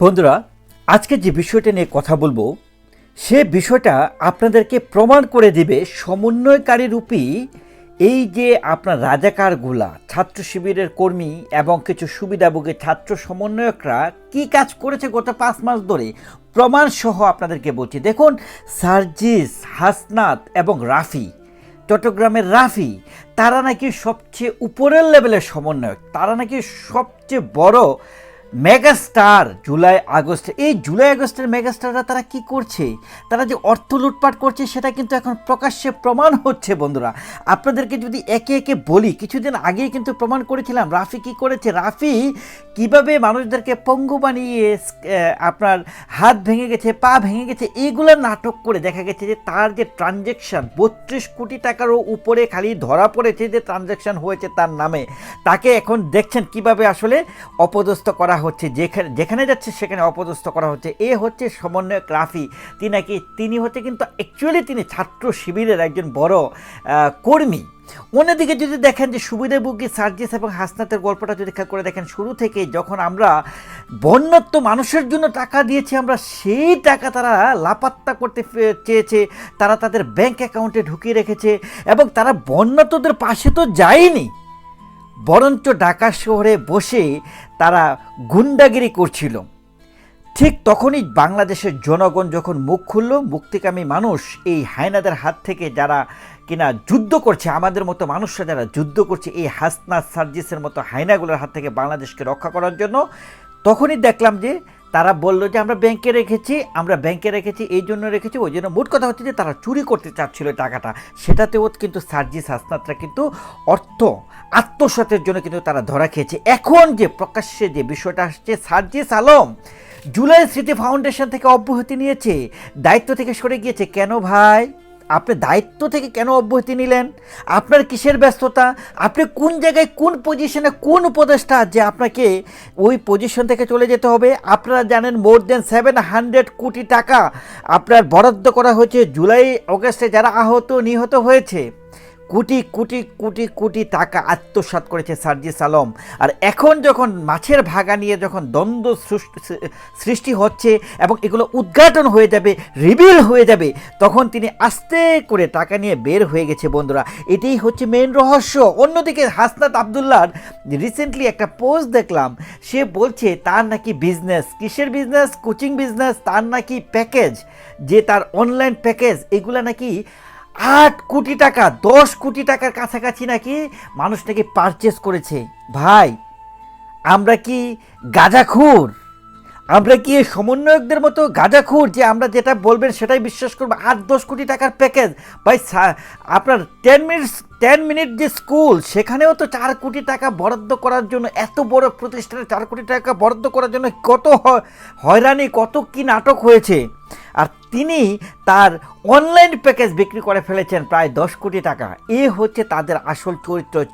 বন্ধুরা, আজকে যে বিষয়টা নিয়ে কথা বলব, সে বিষয়টা আপনাদেরকে প্রমাণ করে দিবে সমন্বয়কারী রূপী এই যে আপনার রাজাকারগুলা, ছাত্র শিবিরের কর্মী এবং কিছু সুবিধাভোগী ছাত্র সমন্বয়করা কি কাজ করেছে গত পাঁচ মাস ধরে প্রমাণ সহ আপনাদেরকে বলছি। দেখুন, সার্জিস, হাসনাত এবং রাফি, চট্টগ্রামের রাফি, তারা নাকি সবচেয়ে উপরের লেভেলের সমন্বয়ক, তারা নাকি সবচেয়ে বড় মেগাস্টার জুলাই আগস্ট। এই জুলাই আগস্টের মেগাস্টাররা তারা কি করছে? তারা যে অর্থ লুটপাট করছে, সেটা কিন্তু এখন প্রকাশ্যে প্রমাণ হচ্ছে, বন্ধুরা। আপনাদেরকে যদি একে একে বলি, কিছুদিন আগেই কিন্তু প্রমাণ করেছিলাম, রাফি কি করেছে? রাফি কীভাবে মানুষদেরকে পঙ্গু বানিয়ে আপনার হাত ভেঙে গেছে, পা ভেঙে গেছে, এইগুলো নাটক করে দেখা গেছে যে তার যে ট্রানজ্যাকশন বত্রিশ কোটি টাকারও উপরে খালি ধরা পড়েছে যে ট্রানজ্যাকশন হয়েছে তার নামে। তাকে এখন দেখছেন কীভাবে আসলে অপদস্থ করা হচ্ছে, যেখানে যেখানে যাচ্ছে সেখানে অপদস্থ করা হচ্ছে। এ হচ্ছে সমন্বয়ক রাফি। তিনি নাকি তিনি হচ্ছে কিন্তু অ্যাকচুয়ালি তিনি ছাত্র শিবিরের একজন বড় কর্মী। অন্যদিকে যদি দেখেন যে সুবিধাভোগী সার্জিস এবং হাসনাতের গল্পটা যদি খেয়াল করে দেখেন, শুরু থেকে যখন আমরা বন্যত্ব মানুষের জন্য টাকা দিয়েছি, আমরা সেই টাকা তারা লাপাত্তা করতে চেয়েছে। তারা তাদের ব্যাংক অ্যাকাউন্টে ঢুকিয়ে রেখেছে এবং তারা বন্যাতদের পাশে তো যায়নি। বরঞ্চ ঢাকা শহরে বসে তারা গুন্ডাগিরি করছিল। ঠিক তখনই বাংলাদেশের জনগণ যখন মুখ খুলল, মুক্তিকামী মানুষ এই হায়নাদের হাত থেকে যারা কিনা যুদ্ধ করছে, আমাদের মতো মানুষরা যারা যুদ্ধ করছে এই হাসনা সার্জিসের মতো হায়নাগুলোর হাত থেকে বাংলাদেশকে রক্ষা করার জন্য, তখনই দেখলাম যে তারা বলল যে আমরা ব্যাংকে রেখেছি, আমরা ব্যাংকে রেখেছি, এই জন্য রেখেছি, ওই জন্য। মোট কথা হচ্ছে যে তারা চুরি করতে চাচ্ছিল টাকাটা। সেটাতেও কিন্তু সার্জিস হাসনাতরা কিন্তু অর্থ, আত্মসাতের জন্য কিন্তু তারা ধরা খেয়েছে। এখন যে প্রকাশ্যে যে বিষয়টা আসছে সার্জিস আলম জুলাই স্মৃতি ফাউন্ডেশন থেকে অব্যাহতি নিয়েছে। দায়িত্ব থেকে সরে গিয়েছে। কেন ভাই? আপনি দায়িত্ব থেকে কেন অব্যাহতি নিলেন? আপনার কিসের ব্যস্ততা? আপনি কোন জায়গায় কোন পজিশনে কোন উপদেষ্টা যে আপনাকে ওই পজিশন থেকে চলে যেতে হবে? আপনারা জানেন মোর দেন সেভেন হান্ড্রেড কোটি টাকা আপনার বরাদ্দ করা হয়েছে জুলাই, অগস্টে যারা আহত, নিহত হয়েছে। কোটি কোটি কোটি কোটি টাকা আত্মসাৎ করেছে সার্জিস আলম। আর এখন যখন মাছের ভাগা নিয়ে যখন দ্বন্দ্ব সৃষ্টি হচ্ছে এবং এগুলো উদ্ঘাটন হয়ে যাবে রিভিল হয়ে যাবে, তখন তিনি আস্তে করে টাকা নিয়ে বের হয়ে গেছে বন্ধুরা। এটাই হচ্ছে মেন রহস্য। অন্যদিকে হাসনাত আবদুল্লার রিসেন্টলি একটা পোস্ট দেখলাম। সে বলছে, তার নাকি বিজনেস কিসের বিজনেস কোচিং বিজনেস তার নাকি প্যাকেজ যে তার অনলাইন প্যাকেজ এগুলো নাকি আট কোটি টাকা, দশ কোটি টাকার কাছাকাছি নাকি মানুষ নাকি পারচেস করেছে। ভাই, আমরা কি গাঁজাখুর? আমরা কি সমন্বয়কদের মতো গাঁজাখুর যে আমরা যেটা বলবেন সেটাই বিশ্বাস করব? আট, দশ কোটি টাকার প্যাকেজ ভাই আপনার টেন মিনিটস টেন মিনিট যে স্কুল সেখানেও তো চার কোটি টাকা বরাদ্দ করার জন্য, এত বড় প্রতিষ্ঠানে চার কোটি টাকা বরাদ্দ করার জন্য কত হয়রানি, কত কি নাটক হয়েছে? তিনি তার অনলাইন প্যাকেজ বিক্রি করে ফেলেছেন প্রায় দশ কোটি টাকা। এ হচ্ছে তাদের আসল চরিত্র।